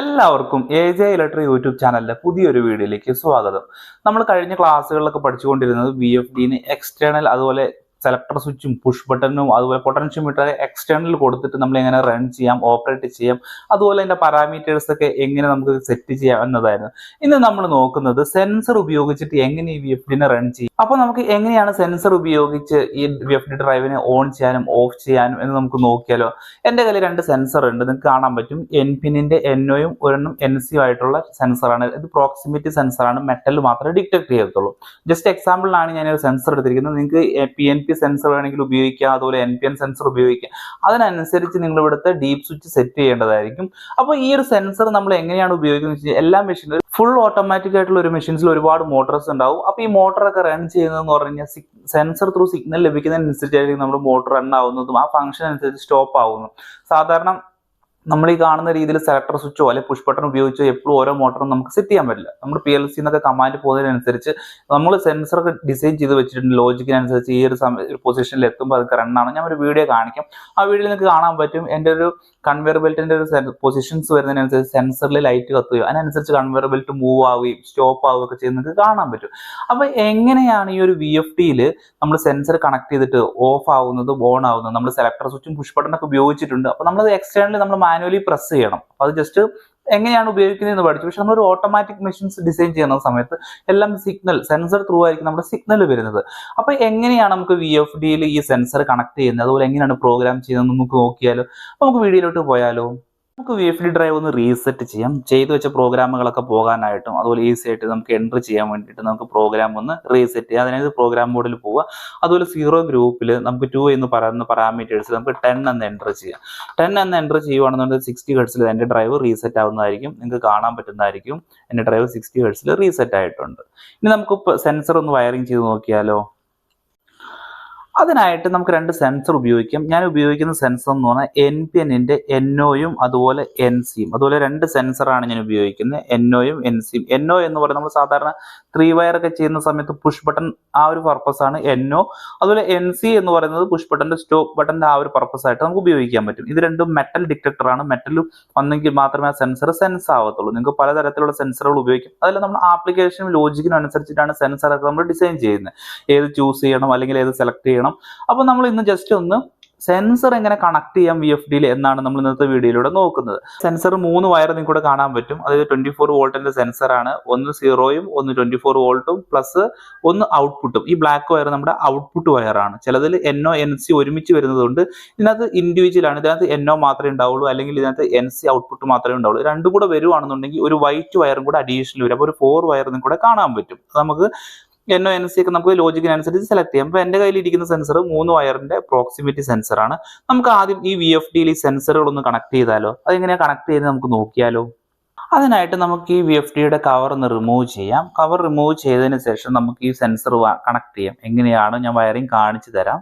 എല്ലാവർക്കും A J electric YouTube ചാനലിലെ പുതിയൊരു വീഡിയോയിലേക്ക് സ്വാഗതം. നമ്മൾ കഴിഞ്ഞ ക്ലാസ്സുകളിലൊക്കെ പഠിച്ചുകൊണ്ടിരുന്നത് വി എഫ് ഡിന് എക്സ്റ്റേണൽ അതുപോലെ സെലക്ടർ സ്വിച്ചും പുഷ് ബട്ടണും അതുപോലെ പൊട്ടൻഷ്യൽ മീറ്റർ എക്സ്റ്റേണൽ കൊടുത്തിട്ട് നമ്മൾ എങ്ങനെ റൺ ചെയ്യാം ഓപ്പറേറ്റ് ചെയ്യാം. അതുപോലെ അതിന്റെ പാരാമീറ്റേഴ്സ് ഒക്കെ എങ്ങനെ നമുക്ക് സെറ്റ് ചെയ്യാം എന്നതായിരുന്നു. ഇന്ന് നമ്മൾ നോക്കുന്നത് സെൻസർ ഉപയോഗിച്ചിട്ട് എങ്ങനെ ഈ വി എഫ് ഡിനെ റൺ ചെയ്യും. അപ്പോൾ നമുക്ക് എങ്ങനെയാണ് സെൻസർ ഉപയോഗിച്ച് ഈ വി എഫ് ഡി ഡ്രൈവിനെ ഓൺ ചെയ്യാനും ഓഫ് ചെയ്യാനും എന്ന് നമുക്ക് നോക്കിയാലോ. എന്റെ കയ്യിൽ രണ്ട് സെൻസർ ഉണ്ട്. നിങ്ങൾക്ക് കാണാൻ പറ്റും. എൻ പിന്നിന്റെ എൻഒയും ഒരെണ്ണം എൻ സിയും ആയിട്ടുള്ള സെൻസറാണ് ഇത് പ്രോക്സിമിറ്റി സെൻസറാണ് മെറ്റൽ മാത്രമേ ഡിറ്റക്ട് ചെയ്യത്തുള്ളൂ. ജസ്റ്റ് എക്സാമ്പിളിനാണ് ഞാൻ ഒരു സെൻസർ എടുത്തിരിക്കുന്നത്. നിങ്ങൾക്ക് പി എൻ പി സെൻസർ വേണമെങ്കിൽ ഉപയോഗിക്കാം അതുപോലെ എൻ പി എൻ സെൻസർ ഉപയോഗിക്കാം. അതിനനുസരിച്ച് നിങ്ങൾ ഇവിടുത്തെ ഡീപ് സ്വിച്ച് സെറ്റ് ചെയ്യേണ്ടതായിരിക്കും. അപ്പോൾ ഈ ഒരു സെൻസർ നമ്മൾ എങ്ങനെയാണ് ഉപയോഗിക്കുന്നത് വെച്ച് കഴിഞ്ഞാൽ എല്ലാ മെഷീനിലും ഫുൾ ഓട്ടോമാറ്റിക് ആയിട്ടുള്ള ഒരു മെഷീൻസിൽ ഒരുപാട് മോട്ടോർസ് ഉണ്ടാവും. അപ്പോൾ ഈ മോട്ടറൊക്കെ റൺ ചെയ്യുന്നതെന്ന് പറഞ്ഞു കഴിഞ്ഞാൽ സെൻസർ ത്രൂ സിഗ്നൽ ലഭിക്കുന്നതിനനുസരിച്ചായിരിക്കും നമ്മൾ മോട്ടർ റൺ ആവുന്നതും ആ ഫംഗ്ഷൻ അനുസരിച്ച് സ്റ്റോപ്പ് ആവുന്നു സാധാരണ നമ്മൾ ഈ കാണുന്ന രീതിയിൽ സെലക്ടർ സ്വിച്ചോ അല്ലെങ്കിൽ പുഷ് ബട്ടൺ ഉപയോഗിച്ചോ എപ്പോഴും ഓരോ മോട്ടറും നമുക്ക് സെറ്റ് ചെയ്യാൻ പറ്റില്ല. നമ്മൾ പി എൽ സി എന്നൊക്കെ കമാൻഡ് പോകുന്നതിനനുസരിച്ച് നമ്മൾ സെൻസർ ഡിസൈൻ ചെയ്ത് വെച്ചിട്ടുണ്ട്. ലോജിക്കിനനുസരിച്ച് ഈ ഒരു സമയ പൊസിഷനിൽ എത്തുമ്പോൾ അതൊക്കെ റണ്ണാണ് ഞാൻ ഒരു വീഡിയോ കാണിക്കാം. ആ വീഡിയോയിൽ നിങ്ങൾക്ക് കാണാൻ പറ്റും എന്റെ ഒരു കൺവെയർ ബെൽറ്റിന്റെ ഒരു പൊസിഷൻസ് വരുന്നതിനനുസരിച്ച് സെൻസറിൽ ലൈറ്റ് കത്തുകയോ അതിനനുസരിച്ച് കൺവെയർ ബെൽറ്റ് മൂവ് ആവുകയും സ്റ്റോപ്പ് ആവുകയും ഒക്കെ ചെയ്യുന്നത് നിങ്ങൾക്ക് കാണാൻ പറ്റും. അപ്പോൾ എങ്ങനെയാണ് ഈ ഒരു വി എഫ് ടിയിൽ നമ്മൾ സെൻസർ കണക്ട് ചെയ്തിട്ട് ഓഫ് ആവുന്നത് ഓൺ ആവുന്നത്? നമ്മൾ സെലക്ടർ സ്വിച്ചും പുഷ് ബട്ടണൊക്കെ ഉപയോഗിച്ചിട്ടുണ്ട്. അപ്പോൾ നമ്മൾ എക്സ്റ്റേണലി നമ്മൾ മാനുവലി പ്രസ് ചെയ്യണം. അപ്പൊ അത് ജസ്റ്റ് എങ്ങനെയാണ് ഉപയോഗിക്കുന്നത് എന്ന് പഠിച്ചു. പക്ഷെ നമ്മൾ ഒരു ഓട്ടോമാറ്റിക് മെഷീൻസ് ഡിസൈൻ ചെയ്യുന്ന സമയത്ത് എല്ലാം സിഗ്നൽ സെൻസർ ത്രൂ ആയിരിക്കും നമ്മുടെ സിഗ്നൽ വരുന്നത്. അപ്പൊ എങ്ങനെയാണ് നമുക്ക് വി എഫ് ഡിയിൽ ഈ സെൻസർ കണക്ട് ചെയ്യുന്നത്? അതുപോലെ എങ്ങനെയാണ് പ്രോഗ്രാം ചെയ്യുന്നത്? നമുക്ക് നോക്കിയാലോ. നമുക്ക് വീഡിയോയിലോട്ട് പോയാലോ. നമുക്ക് വി എഫ് ഡി ഡ്രൈവ് ഒന്ന് റീസെറ്റ് ചെയ്യാം. ചെയ്തു വെച്ച പ്രോഗ്രാമുകളൊക്കെ പോകാനായിട്ടും അതുപോലെ ഈസി ആയിട്ട് നമുക്ക് എൻട്രി ചെയ്യാൻ വേണ്ടിയിട്ട് നമുക്ക് പ്രോഗ്രാം ഒന്ന് റീസെറ്റ് ചെയ്യാം. അതിനായത് പ്രോഗ്രാം മോഡിൽ പോവുക. അതുപോലെ സീറോ ഗ്രൂപ്പിൽ നമുക്ക് ടു എന്ന് പറയുന്ന പാരാമീറ്റേഴ്സിൽ നമുക്ക് ടെൻ എന്ന് എൻട്രി ചെയ്യാം. ടെൻ എന്ന് എൻട്രി ചെയ്യുവാണെന്നുണ്ടെങ്കിൽ സിക്സ്റ്റി ഹെഡ്സിൽ എന്റെ ഡ്രൈവ് റീസെറ്റ് ആവുന്നതായിരിക്കും. നിങ്ങൾക്ക് കാണാൻ പറ്റുന്നതായിരിക്കും. എന്റെ ഡ്രൈവ് സിക്സ്റ്റി ഹെഡ്സിൽ റീസെറ്റ് ആയിട്ടുണ്ട്. ഇനി നമുക്ക് സെൻസർ ഒന്ന് വയറിംഗ് ചെയ്ത് നോക്കിയാലോ? അതിനായിട്ട് നമുക്ക് രണ്ട് സെൻസർ ഉപയോഗിക്കാം. ഞാൻ ഉപയോഗിക്കുന്ന സെൻസർ എന്ന് പറഞ്ഞാൽ എൻ പി എന്നിന്റെ എൻഒയും അതുപോലെ എൻ സിയും അതുപോലെ രണ്ട് സെൻസറാണ് ഞാൻ ഉപയോഗിക്കുന്നത്. എൻഒയും എൻ സിയും എൻഒ എന്ന് പറയുന്നത് നമ്മൾ സാധാരണ ത്രീ വയർ ഒക്കെ ചെയ്യുന്ന സമയത്ത് പുഷ് ബട്ടൺ ആ ഒരു പർപ്പസ് ആണ് എൻഒ അതുപോലെ എൻ സി എന്ന് പറയുന്നത് പുഷ് ബട്ടന്റെ സ്റ്റോപ്പ് ബട്ടന്റെ ആ ഒരു പർപ്പസ് ആയിട്ട് നമുക്ക് ഉപയോഗിക്കാൻ പറ്റും. ഇത് രണ്ടും മെറ്റൽ ഡിറ്റക്ടർ ആണ്. മെറ്റൽ വന്നെങ്കിൽ മാത്രമേ ആ സെൻസർ സെൻസ് ആവത്തുള്ളൂ. നിങ്ങൾക്ക് പലതരത്തിലുള്ള സെൻസറുകൾ ഉപയോഗിക്കും. അതിൽ നമ്മൾ ആപ്ലിക്കേഷൻ ലോജിക്കിനും അനുസരിച്ചിട്ടാണ് സെൻസർ ഒക്കെ നമ്മൾ ഡിസൈൻ ചെയ്യുന്നത്. ഏത് ചൂസ് ചെയ്യണം അല്ലെങ്കിൽ ഏത് സെലക്ട് ചെയ്യണം. അപ്പോൾ നമ്മൾ ഇന്ന് ജസ്റ്റ് ഒന്ന് സെൻസർ എങ്ങനെ കണക്ട് ചെയ്യാം വി എഫ് ഡിയിൽ എന്നാണ് നമ്മൾ ഇന്നത്തെ വീഡിയോയിലൂടെ നോക്കുന്നത്. സെൻസർ മൂന്ന് വയർ നിങ്ങൾക്ക് കൂടെ കാണാൻ പറ്റും. അതായത് ട്വന്റി ഫോർ വോൾട്ടിന്റെ സെൻസർ ആണ്. ഒന്ന് സീറോയും ഒന്ന് ട്വന്റി ഫോർ വോൾട്ടും പ്ലസ് ഒന്ന് ഔട്ട്പുട്ടും ഈ ബ്ലാക്ക് വയർ നമ്മുടെ ഔട്ട്പുട്ട് വയറാണ് ചിലതിൽ എൻഒ എൻ സി ഒരുമിച്ച് വരുന്നതുകൊണ്ട് ഇതിനകത്ത് ഇൻഡിവിജ്വൽ ആണ്. ഇതിനകത്ത് എൻഒ മാത്രമേ ഉണ്ടാവുള്ളൂ. അല്ലെങ്കിൽ ഇതിനകത്ത് എൻ സി ഔട്ട്പുട്ട് മാത്രമേ ഉണ്ടാവുള്ളൂ. രണ്ടും കൂടെ വരുവാണെന്നുണ്ടെങ്കിൽ ഒരു വൈറ്റ് വയറും കൂടെ അഡീഷണൽ വരും. അപ്പോൾ ഒരു ഫോർ വയർ നിങ്ങൾക്ക് കൂടെ കാണാൻ പറ്റും. അത് എൻഒ എൻ സി ഒക്കെ നമുക്ക് ലോജിക്കിനനുസരിച്ച് സെലക്ട് ചെയ്യാം. അപ്പോൾ എന്റെ കയ്യിൽ ഇരിക്കുന്ന സെൻസർ മൂന്ന് വയറിന്റെ പ്രോക്സിമിറ്റി സെൻസർ ആണ്. നമുക്ക് ആദ്യം ഈ വി എഫ് ഡിയിൽ ഈ സെൻസറുകൾ ഒന്ന് കണക്ട് ചെയ്താലോ? അതെങ്ങനെയാണ് കണക്ട് ചെയ്ത് നമുക്ക് നോക്കിയാലോ? അതിനായിട്ട് നമുക്ക് ഈ വി എഫ് ഡിയുടെ കവർ ഒന്ന് റിമൂവ് ചെയ്യാം. കവർ റിമൂവ് ചെയ്തതിന് ശേഷം നമുക്ക് ഈ സെൻസർ കണക്ട് ചെയ്യാം. എങ്ങനെയാണ് ഞാൻ വയറിംഗ് കാണിച്ചു തരാം.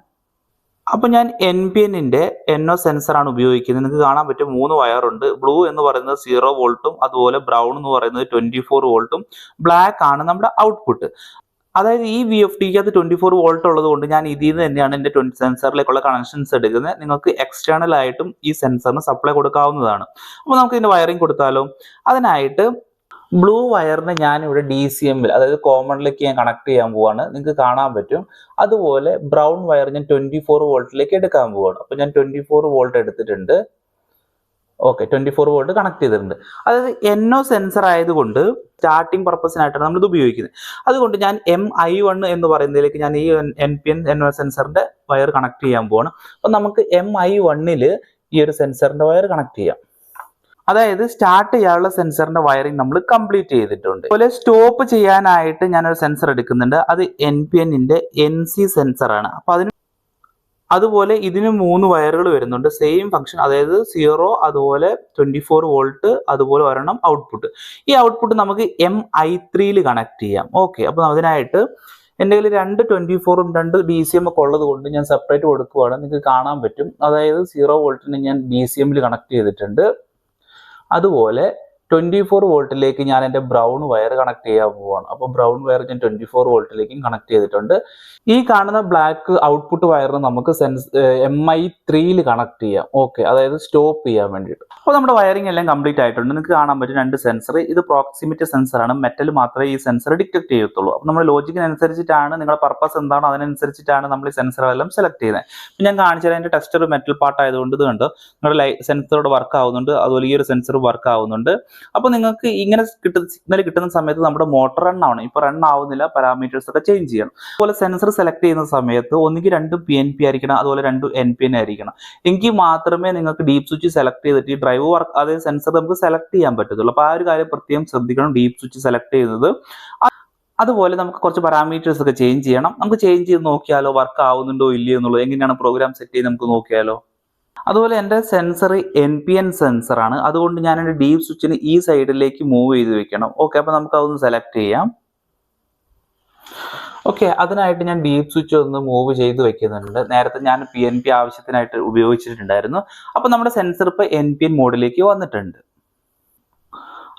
അപ്പൊ ഞാൻ എൻ പി എന്നിന്റെ എൻ ഒ സെൻസർ ആണ് ഉപയോഗിക്കുന്നത്. നിങ്ങൾക്ക് കാണാൻ പറ്റും മൂന്ന് വയറുണ്ട് ബ്ലൂ എന്ന് പറയുന്നത് സീറോ വോൾട്ടും അതുപോലെ ബ്രൗൺ എന്ന് പറയുന്നത് ട്വന്റി ഫോർ വോൾട്ടും ബ്ലാക്ക് ആണ് നമ്മുടെ ഔട്ട്പുട്ട് അതായത് ഈ വി എഫ് ഡിക്ക് അത് ട്വന്റി ഫോർ വോൾട്ട് ഉള്ളത് കൊണ്ട് ഞാൻ ഇതിൽ നിന്ന് തന്നെയാണ് എന്റെ ട്വന്റി സെൻസറിലേക്കുള്ള കണക്ഷൻസ് എടുക്കുന്നത്. നിങ്ങൾക്ക് എക്സ്റ്റേണൽ ആയിട്ടും ഈ സെൻസറിന് സപ്ലൈ കൊടുക്കാവുന്നതാണ്. അപ്പോൾ നമുക്ക് ഇതിന്റെ വയറിംഗ് കൊടുത്താലോ? അതിനായിട്ട് ബ്ലൂ വയറിന് ഞാൻ ഇവിടെ ഡി സി എമ്മിൽ അതായത് കോമണിലേക്ക് ഞാൻ കണക്ട് ചെയ്യാൻ പോവാണ്. നിങ്ങൾക്ക് കാണാൻ പറ്റും. അതുപോലെ ബ്രൗൺ വയർ ഞാൻ ട്വന്റി ഫോർ വോൾട്ടിലേക്ക് എടുക്കാൻ പോവാണ്. അപ്പോൾ ഞാൻ ട്വന്റി ഫോർ വോൾട്ട് എടുത്തിട്ടുണ്ട്. Okay twenty four volt connect ചെയ്തിട്ടുണ്ട്. അതായത് എൻഒ സെൻസർ ആയതുകൊണ്ട് സ്റ്റാർട്ടിംഗ് പർപ്പസിനായിട്ടാണ് നമ്മൾ ഇത് ഉപയോഗിക്കുന്നത്. അതുകൊണ്ട് ഞാൻ എം ഐ വൺ എന്ന് പറയുന്നതിലേക്ക് ഞാൻ ഈ എൻ പി എൻ ഒ സെൻസറിന്റെ വയർ കണക്ട് ചെയ്യാൻ പോവാണ്. അപ്പം നമുക്ക് എം ഐ വണ്ണിൽ ഈ ഒരു സെൻസറിന്റെ വയർ കണക്ട് ചെയ്യാം. അതായത് സ്റ്റാർട്ട് ചെയ്യാനുള്ള സെൻസറിന്റെ വയറിംഗ് നമ്മൾ കംപ്ലീറ്റ് ചെയ്തിട്ടുണ്ട്. അതുപോലെ സ്റ്റോപ്പ് ചെയ്യാനായിട്ട് ഞാനൊരു സെൻസർ എടുക്കുന്നുണ്ട്. അത് എൻ പി എന്നിന്റെ എൻ സി സെൻസർ ആണ്. അപ്പൊ അതിന് അതുപോലെ ഇതിന് മൂന്ന് വയറുകൾ വരുന്നുണ്ട്. സെയിം ഫംഗ്ഷൻ അതായത് സീറോ അതുപോലെ ട്വന്റി ഫോർ വോൾട്ട് അതുപോലെ ഒരെണ്ണം ഔട്ട്പുട്ട് ഈ ഔട്ട്പുട്ട് നമുക്ക് എം ഐ ത്രീയിൽ കണക്ട് ചെയ്യാം. ഓക്കെ അപ്പൊ അതിനായിട്ട് എന്റെ കയ്യിൽ രണ്ട് ട്വന്റി ഫോറും രണ്ട് ഡി സി എം ഒക്കെ ഉള്ളത് കൊണ്ട് ഞാൻ സെപ്പറേറ്റ് കൊടുക്കുവാണ്. നിങ്ങൾക്ക് കാണാൻ പറ്റും. അതായത് സീറോ വോൾട്ടിന് ഞാൻ ഡി സി എമ്മിൽ കണക്ട് ചെയ്തിട്ടുണ്ട്. അതുപോലെ ട്വന്റി ഫോർ വോൾട്ടിലേക്ക് ഞാൻ എന്റെ ബ്രൗൺ വയർ കണക്ട് ചെയ്യാൻ പോവാണ്. അപ്പോൾ ബ്രൗൺ വയർ ഞാൻ ട്വന്റി ഫോർ വോൾട്ടിലേക്കും കണക്ട് ചെയ്തിട്ടുണ്ട്. ഈ കാണുന്ന ബ്ലാക്ക് ഔട്ട്പുട്ട് വയറിന് നമുക്ക് സെൻസ് എം ഐ ത്രീയിൽ കണക്ട് ചെയ്യാം. ഓക്കെ അതായത് സ്റ്റോപ്പ് ചെയ്യാൻ വേണ്ടിയിട്ട്. അപ്പോൾ നമ്മുടെ വയറിംഗ് എല്ലാം കംപ്ലീറ്റ് ആയിട്ടുണ്ട്. നിങ്ങൾക്ക് കാണാൻ പറ്റും രണ്ട് സെൻസർ ഇത് പ്രോക്സിമിറ്റി സെൻസറാണ് മെറ്റൽ മാത്രമേ ഈ സെൻസർ ഡിറ്റക്ട് ചെയ്യത്തുള്ളൂ. അപ്പോൾ നമ്മുടെ ലോജിക്കിനനുസരിച്ചിട്ടാണ് നിങ്ങളുടെ പർപ്പസ് എന്താണോ അതിനനുസരിച്ചിട്ടാണ് നമ്മൾ ഈ സെൻസറുകളെല്ലാം സെലക്ട് ചെയ്യുന്നത്. ഇപ്പം ഞാൻ കാണിച്ചത് അതിന്റെ ടെസ്റ്റർ മെറ്റൽ പാർട്ട് ആയതുകൊണ്ട് ഇത് കണ്ടോ? നിങ്ങളുടെ ലൈ സെൻസറോട് വർക്ക് ആവുന്നുണ്ട്. അതുപോലെ ഈ ഒരു സെൻസർ വർക്ക് ആവുന്നുണ്ട്. അപ്പോൾ നിങ്ങൾക്ക് ഇങ്ങനെ കിട്ടുന്ന സിഗ്നൽ കിട്ടുന്ന സമയത്ത് നമ്മുടെ മോട്ടർ റൺ ആവണം. ഇപ്പോൾ റൺ ആവുന്നില്ല പാരാമീറ്റേഴ്സ് ഒക്കെ ചേഞ്ച് ചെയ്യണം. അതുപോലെ സെൻസർ സെലക്ട് ചെയ്യുന്ന സമയത്ത് ഒന്നുകിൽ രണ്ടും പി എൻ പി ആയിരിക്കണം അതുപോലെ രണ്ടും എൻ പി എൻ ആയിരിക്കണം. എങ്കിൽ മാത്രമേ നിങ്ങൾക്ക് ഡീപ് സ്വിച്ച് സെലക്ട് ചെയ്തിട്ട് ഈ ഡ്രൈവ് വർക്ക് അതായത് സെൻസർ നമുക്ക് സെലക്ട് ചെയ്യാൻ പറ്റത്തുള്ളൂ. അപ്പോൾ ആ ഒരു കാര്യം പ്രത്യേകം ശ്രദ്ധിക്കണം ഡീപ് സ്വിച്ച് സെലക്ട് ചെയ്യുന്നത്. അതുപോലെ നമുക്ക് കുറച്ച് പാരാമീറ്റേഴ്സ് ഒക്കെ ചേഞ്ച് ചെയ്യണം. നമുക്ക് ചേഞ്ച് ചെയ്ത് നോക്കിയാലോ വർക്ക് ആവുന്നുണ്ടോ ഇല്ലയോ എന്നുള്ളത്? എങ്ങനെയാണ് പ്രോഗ്രാം സെറ്റ് ചെയ്ത് നമുക്ക് നോക്കിയാലോ? അതുപോലെ എന്റെ sensor N P N sensor ആണ്. അതുകൊണ്ട് ഞാൻ എന്റെ ഡീപ് സ്വിച്ചിന് ഈ സൈഡിലേക്ക് മൂവ് ചെയ്ത് വെക്കണം. ഓക്കെ അപ്പോൾ നമുക്ക് അതൊന്ന് സെലക്ട് ചെയ്യാം. ഓക്കെ അതിനായിട്ട് ഞാൻ ഡീപ് സ്വിച്ച് ഒന്ന് മൂവ് ചെയ്ത് വെക്കുന്നുണ്ട്. നേരത്തെ ഞാൻ പി എൻ പി ആവശ്യത്തിനായിട്ട് ഉപയോഗിച്ചിട്ടുണ്ടായിരുന്നു. അപ്പോൾ നമ്മുടെ സെൻസർ ഇപ്പോൾ എൻ പി എൻ മോഡിലേക്ക് വന്നിട്ടുണ്ട്.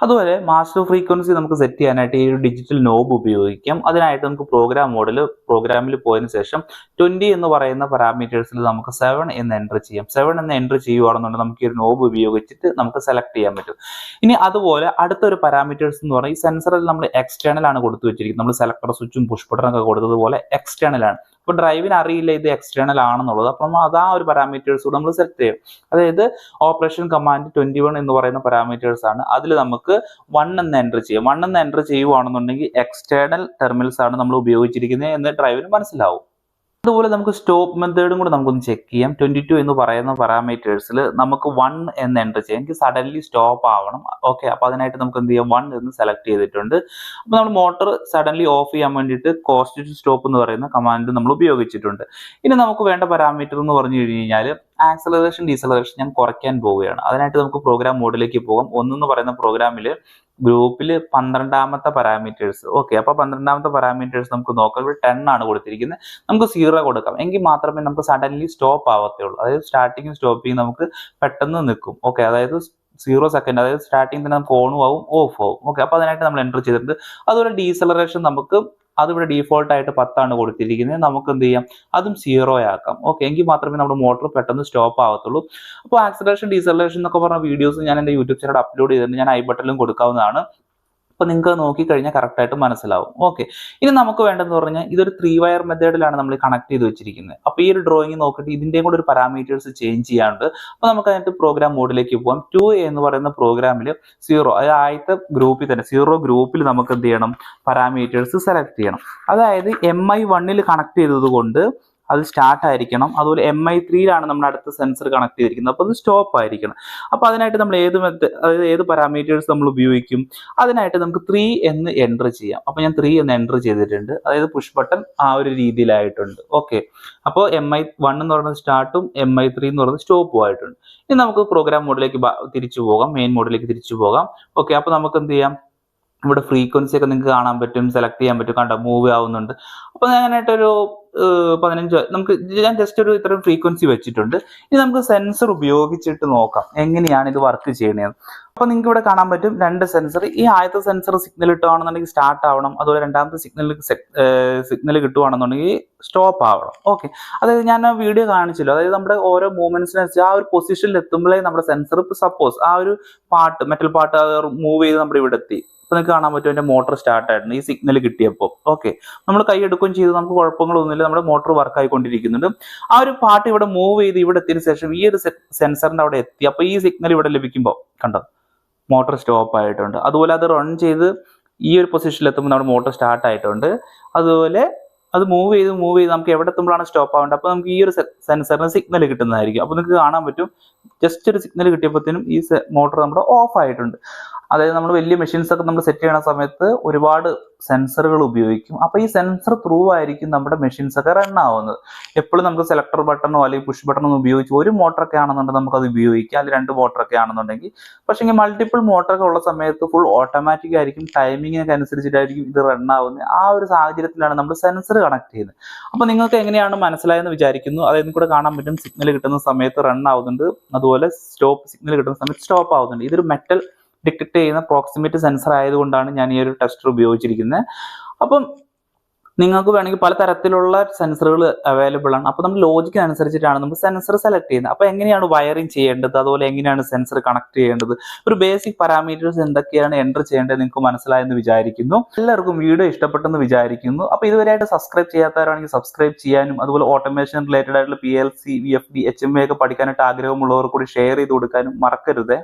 അതുപോലെ മാസ്റ്റർ ഫ്രീക്വൻസി നമുക്ക് സെറ്റ് ചെയ്യാനായിട്ട് ഈ ഒരു ഡിജിറ്റൽ നോബ് ഉപയോഗിക്കാം. അതിനായിട്ട് നമുക്ക് പ്രോഗ്രാം മോഡിൽ പ്രോഗ്രാമിൽ പോയതിന് ശേഷം ട്വന്റി എന്ന് പറയുന്ന പാരാമീറ്റേഴ്സിൽ നമുക്ക് സെവൻ എന്ന് എന്റർ ചെയ്യാം. സെവൻ എന്ന് എന്റർ ചെയ്യുവാണെന്നുണ്ടെങ്കിൽ നമുക്ക് ഈ ഒരു നോബ് ഉപയോഗിച്ചിട്ട് നമുക്ക് സെലക്ട് ചെയ്യാൻ പറ്റും. ഇനി അതുപോലെ അടുത്തൊരു പാരാമീറ്റേഴ്സ് എന്ന് പറഞ്ഞാൽ ഈ സെൻസറിൽ നമ്മൾ എക്സ്റ്റേണൽ ആണ് കൊടുത്തു വെച്ചിരിക്കുന്നത്. നമ്മൾ സെലക്ടർ സ്വിച്ചും പുഷ് ബട്ടണൊക്കെ കൊടുത്തതുപോലെ എക്സ്റ്റേണൽ ആണ്. അപ്പോൾ ഡ്രൈവിന് അറിയില്ല ഇത് എക്സ്റ്റേണൽ ആണെന്നുള്ളത്. അപ്പം അത് അതാ ഒരു പാരാമീറ്റേഴ്സ് കൂടെ നമ്മൾ സെലക്ട് ചെയ്യും. അതായത് ഓപ്പറേഷൻ കമാൻഡ് ട്വന്റി വൺ എന്ന് പറയുന്ന പാരാമീറ്റേഴ്സ് ആണ്. അതിൽ നമുക്ക് വൺ എന്ന് എന്റർ ചെയ്യാം. വൺ എന്ന് എന്റർ ചെയ്യുവാണെന്നുണ്ടെങ്കിൽ എക്സ്റ്റേണൽ ടെർമിനൽസ് ആണ് നമ്മൾ ഉപയോഗിച്ചിരിക്കുന്നത് എന്ന് ഡ്രൈവിന് മനസ്സിലാവും. അതുപോലെ നമുക്ക് സ്റ്റോപ്പ് മെത്തേഡും കൂടെ നമുക്കൊന്ന് ചെക്ക് ചെയ്യാം. ട്വന്റി ടു എന്ന് പറയുന്ന പാരാമീറ്റേഴ്സിൽ നമുക്ക് വൺ എന്ന് എന്റർ ചെയ്യാം. എനിക്ക് സഡൻലി സ്റ്റോപ്പ് ആവണം. ഓക്കെ അപ്പോൾ അതിനായിട്ട് നമുക്ക് എന്ത് ചെയ്യാം? വൺ എന്ന് സെലക്ട് ചെയ്തിട്ടുണ്ട്. അപ്പോൾ നമ്മൾ മോട്ടർ സഡൻലി ഓഫ് ചെയ്യാൻ വേണ്ടിയിട്ട് കോസ്റ്റ് ടു സ്റ്റോപ്പ് എന്ന് പറയുന്ന കമാൻഡ് നമ്മൾ ഉപയോഗിച്ചിട്ടുണ്ട്. ഇനി നമുക്ക് വേണ്ട പാരാമീറ്റർ എന്ന് പറഞ്ഞു കഴിഞ്ഞ് കഴിഞ്ഞാൽ ആക്സലറേഷൻ ഡീസലറേഷൻ ഞാൻ കുറയ്ക്കാൻ പോവുകയാണ്. അതിനായിട്ട് നമുക്ക് പ്രോഗ്രാം മോഡിലേക്ക് പോകാം. ഒന്നെന്ന് പറയുന്ന പ്രോഗ്രാമിൽ ഗ്രൂപ്പിൽ പന്ത്രണ്ടാമത്തെ പാരാമീറ്റേഴ്സ് ഓക്കെ അപ്പോൾ പന്ത്രണ്ടാമത്തെ പാരാമീറ്റേഴ്സ് നമുക്ക് നോക്കാം. ഇവിടെ ടെൻ ആണ് കൊടുത്തിരിക്കുന്നത്. നമുക്ക് സീറോ കൊടുക്കാം. എങ്കിൽ മാത്രമേ നമുക്ക് സഡൻലി സ്റ്റോപ്പ് ആവത്തുള്ളൂ. അതായത് സ്റ്റാർട്ടിങ് സ്റ്റോപ്പിങ് നമുക്ക് പെട്ടെന്ന് നിൽക്കും. ഓക്കെ അതായത് സീറോ സെക്കൻഡ് അതായത് സ്റ്റാർട്ടിങ് തന്നെ നമുക്ക് ഓണും ആവും ഓഫ് ആവും. ഓക്കെ അപ്പോൾ അതിനായിട്ട് നമ്മൾ എന്റർ ചെയ്തിട്ടുണ്ട്. അതുപോലെ ഡീസലറേഷൻ നമുക്ക് അതിവിടെ ഡീഫോൾട്ട് ആയിട്ട് പത്താണ് കൊടുത്തിരിക്കുന്നത്. നമുക്ക് എന്ത് ചെയ്യാം? അതും സീറോ ആക്കാം ഓക്കെ എങ്കിൽ മാത്രമേ നമ്മുടെ മോട്ടോർ പെട്ടെന്ന് സ്റ്റോപ്പ് ആവത്തുള്ളൂ. അപ്പോൾ ആക്സിലറേഷൻ ഡീസലറേഷൻ എന്നൊക്കെ പറഞ്ഞ വീഡിയോസ് ഞാൻ എന്റെ യൂട്യൂബ് ചാനൽ അപ്ലോഡ് ചെയ്തിട്ടുണ്ട്. ഞാൻ ഐ ബട്ടണിലും കൊടുക്കാവുന്നതാണ്. അപ്പോൾ നിങ്ങൾക്ക് നോക്കിക്കഴിഞ്ഞാൽ കറക്റ്റ് ആയിട്ട് മനസ്സിലാവും. ഓക്കെ ഇനി നമുക്ക് വേണ്ടതെന്ന് പറഞ്ഞാൽ ഇതൊരു ത്രീ വയർ മെത്തേഡിലാണ് നമ്മൾ കണക്ട് ചെയ്ത് വെച്ചിരിക്കുന്നത്. അപ്പോൾ ഈ ഒരു ഡ്രോയിങ് നോക്കിയിട്ട് ഇതിന്റെയും കൂടെ ഒരു പാരാമീറ്റേഴ്സ് ചേഞ്ച് ചെയ്യാണ്ട് അപ്പോൾ നമുക്ക് അതിനകത്ത് പ്രോഗ്രാം മോഡിലേക്ക് പോകാം ടു എന്ന് പറയുന്ന പ്രോഗ്രാമിൽ സീറോ അതായത് ആദ്യത്തെ ഗ്രൂപ്പിൽ തന്നെ സീറോ ഗ്രൂപ്പിൽ നമുക്ക് എന്ത് ചെയ്യണം? പാരാമീറ്റേഴ്സ് സെലക്ട് ചെയ്യണം. അതായത് എം ഐ വണ്ണിൽ കണക്ട് ചെയ്തത് കൊണ്ട് അത് സ്റ്റാർട്ട് ആയിരിക്കണം. അതുപോലെ എം ഐ ത്രീയിലാണ് നമ്മുടെ അടുത്ത സെൻസർ കണക്ട് ചെയ്തിരിക്കുന്നത്. അപ്പോൾ അത് സ്റ്റോപ്പ് ആയിരിക്കണം. അപ്പോൾ അതിനായിട്ട് നമ്മൾ ഏത് അതായത് ഏത് പാരാമീറ്റേഴ്സ് നമ്മൾ ഉപയോഗിക്കും? അതിനായിട്ട് നമുക്ക് ത്രീ എന്ന് എന്റർ ചെയ്യാം. അപ്പോൾ ഞാൻ ത്രീ എന്ന് എന്റർ ചെയ്തിട്ടുണ്ട്. അതായത് പുഷ് ബട്ടൺ ആ ഒരു രീതിയിലായിട്ടുണ്ട്. ഓക്കെ അപ്പോൾ എം ഐ വൺ എന്ന് പറയുന്നത് സ്റ്റാർട്ടും എം ഐ ത്രീ എന്ന് പറയുന്നത് സ്റ്റോപ്പും ആയിട്ടുണ്ട്. ഇനി നമുക്ക് പ്രോഗ്രാം മോഡിലേക്ക് തിരിച്ചു പോകാം. മെയിൻ മോഡിലേക്ക് തിരിച്ചു പോകാം. ഓക്കെ അപ്പോൾ നമുക്ക് എന്ത് ചെയ്യാം? ഇവിടെ ഫ്രീക്വൻസി ഒക്കെ നിങ്ങൾക്ക് കാണാൻ പറ്റും. സെലക്ട് ചെയ്യാൻ പറ്റും. കണ്ടോ? മൂവ് ആവുന്നുണ്ട്. അപ്പോൾ ഞാനായിട്ടൊരു പതിനഞ്ച് നമുക്ക് ഞാൻ ജസ്റ്റ് ഒരു ഇത്രയും ഫ്രീക്വൻസി വെച്ചിട്ടുണ്ട്. ഇനി നമുക്ക് സെൻസർ ഉപയോഗിച്ചിട്ട് നോക്കാം. എങ്ങനെയാണ് ഇത് വർക്ക് ചെയ്യണേന്ന്. അപ്പോൾ നിങ്ങൾക്ക് ഇവിടെ കാണാൻ പറ്റും രണ്ട് സെൻസർ ഈ ആദ്യത്തെ സെൻസർ സിഗ്നൽ ഇട്ടുവാണെന്നുണ്ടെങ്കിൽ സ്റ്റാർട്ട് ആവണം. അതുപോലെ രണ്ടാമത്തെ സിഗ്നൽ സിഗ്നൽ കിട്ടുവാണെന്നുണ്ടെങ്കിൽ സ്റ്റോപ്പ് ആവണം. ഓക്കെ അതായത് ഞാൻ ആ വീഡിയോ കാണിച്ചല്ലോ. അതായത് നമ്മുടെ ഓരോ മൂവ്മെന്റ്സിനനുസരിച്ച് ആ ഒരു പൊസിഷനിൽ എത്തുമ്പോഴേ നമ്മുടെ സെൻസർ സപ്പോസ് ആ ഒരു പാട്ട് മെറ്റൽ പാട്ട് മൂവ് ചെയ്ത് നമ്മുടെ ഇവിടെ എത്തി. ഇപ്പൊ നിങ്ങൾക്ക് കാണാൻ പറ്റും എന്റെ മോട്ടർ സ്റ്റാർട്ട് ആയിട്ടുണ്ട് ഈ സിഗ്നൽ കിട്ടിയപ്പോൾ. ഓക്കെ നമ്മൾ കൈ എടുക്കുകയും ചെയ്തു. നമുക്ക് കുഴപ്പങ്ങളൊന്നുമില്ല നമ്മുടെ മോട്ടർ വർക്ക് ആയിക്കൊണ്ടിരിക്കുന്നുണ്ട്. ആ ഒരു പാർട്ട് ഇവിടെ മൂവ് ചെയ്ത് ഇവിടെ എത്തിയതിനു ശേഷം ഈ ഒരു സെൻസറിന്റെ അവിടെ എത്തി. അപ്പോൾ ഈ സിഗ്നൽ ഇവിടെ ലഭിക്കുമ്പോൾ കണ്ടോ? മോട്ടർ സ്റ്റോപ്പ് ആയിട്ടുണ്ട്. അതുപോലെ അത് റൺ ചെയ്ത് ഈ ഒരു പൊസിഷനിൽ എത്തുമ്പോൾ നമ്മുടെ മോട്ടർ സ്റ്റാർട്ട് ആയിട്ടുണ്ട്. അതുപോലെ അത് മൂവ് ചെയ്ത് മൂവ് ചെയ്ത് നമുക്ക് എവിടെ എത്തുമ്പോഴാണ് സ്റ്റോപ്പ് ആവേണ്ടത്? അപ്പോൾ നമുക്ക് ഈ ഒരു സെൻസറിന് സിഗ്നൽ കിട്ടുന്നതായിരിക്കും. അപ്പോൾ നിങ്ങൾക്ക് കാണാൻ പറ്റും. ജസ്റ്റ് ഒരു സിഗ്നൽ കിട്ടിയപ്പോഴത്തേനും ഈ മോട്ടോർ നമ്മുടെ ഓഫ് ആയിട്ടുണ്ട്. അതായത് നമ്മൾ വലിയ മെഷീൻസ് ഒക്കെ നമ്മൾ സെറ്റ് ചെയ്യണ സമയത്ത് ഒരുപാട് സെൻസറുകൾ ഉപയോഗിക്കും. അപ്പോൾ ഈ സെൻസർ ത്രൂ ആയിരിക്കും നമ്മുടെ മെഷീൻസ് ഒക്കെ റൺ ആവുന്നത്. എപ്പോഴും നമുക്ക് സെലക്ടർ ബട്ടണോ അല്ലെങ്കിൽ പുഷ് ബട്ടണോ ഉപയോഗിച്ച് ഒരു മോട്ടറൊക്കെ ആണെന്നുണ്ടെങ്കിൽ നമുക്ക് അത് ഉപയോഗിക്കാം. അല്ലെങ്കിൽ രണ്ട് മോട്ടറൊക്കെ ആണെന്നുണ്ടെങ്കിൽ. പക്ഷേ മൾട്ടിപ്പിൾ മോട്ടറൊക്കെ ഉള്ള സമയത്ത് ഫുൾ ഓട്ടോമാറ്റിക് ആയിരിക്കും. ടൈമിങ്ങിനൊക്കെ അനുസരിച്ചിട്ടായിരിക്കും ഇത് റൺ ആവുന്നത്. ആ ഒരു സാഹചര്യത്തിലാണ് നമ്മൾ സെൻസർ കണക്ട് ചെയ്യുന്നത്. അപ്പോൾ നിങ്ങൾക്ക് എങ്ങനെയാണ് മനസ്സിലായെന്ന് വിചാരിക്കുന്നു. അതായത് കൂടെ കാണാൻ പറ്റും. സിഗ്നൽ കിട്ടുന്ന സമയത്ത് റൺ ആവുന്നുണ്ട്. അതുപോലെ സ്റ്റോപ്പ് സിഗ്നൽ കിട്ടുന്ന സമയത്ത് സ്റ്റോപ്പ് ആവുന്നുണ്ട്. ഇതൊരു മെറ്റൽ ഡിറ്റക്ട് ചെയ്യുന്ന പ്രോക്സിമിറ്റി സെൻസർ ആയതുകൊണ്ടാണ് ഞാൻ ഈ ഒരു ടെസ്റ്റർ ഉപയോഗിച്ചിരിക്കുന്നത്. അപ്പം നിങ്ങൾക്ക് വേണമെങ്കിൽ പല തരത്തിലുള്ള സെൻസറുകൾ അവൈലബിൾ ആണ്. അപ്പോൾ നമ്മൾ ലോജിക്ക് അനുസരിച്ചിട്ടാണ് നമ്മൾ സെൻസർ സെലക്ട് ചെയ്യുന്നത്. അപ്പോൾ എങ്ങനെയാണ് വയറിംഗ് ചെയ്യേണ്ടത്? അതുപോലെ എങ്ങനെയാണ് സെൻസർ കണക്ട് ചെയ്യേണ്ടത്? ഒരു ബേസിക് പാരാമീറ്റേഴ്സ് എന്തൊക്കെയാണ് എന്റർ ചെയ്യേണ്ടത് നിങ്ങൾക്ക് മനസ്സിലായെന്ന് വിചാരിക്കുന്നു. എല്ലാവർക്കും വീഡിയോ ഇഷ്ടപ്പെട്ടെന്ന് വിചാരിക്കുന്നു. അപ്പോൾ ഇതുവരെയായിട്ട് സബ്സ്ക്രൈബ് ചെയ്യാത്തവരാണെങ്കിൽ സബ്സ്ക്രൈബ് ചെയ്യാനും അതുപോലെ ഓട്ടോമേഷൻ റിലേറ്റഡ് ആയിട്ടുള്ള P L C V F D H M A ഒക്കെ പഠിക്കാനായിട്ട് ആഗ്രഹമുള്ളവർ കൂടി ഷെയർ ചെയ്ത് കൊടുക്കാനും മറക്കരുത്.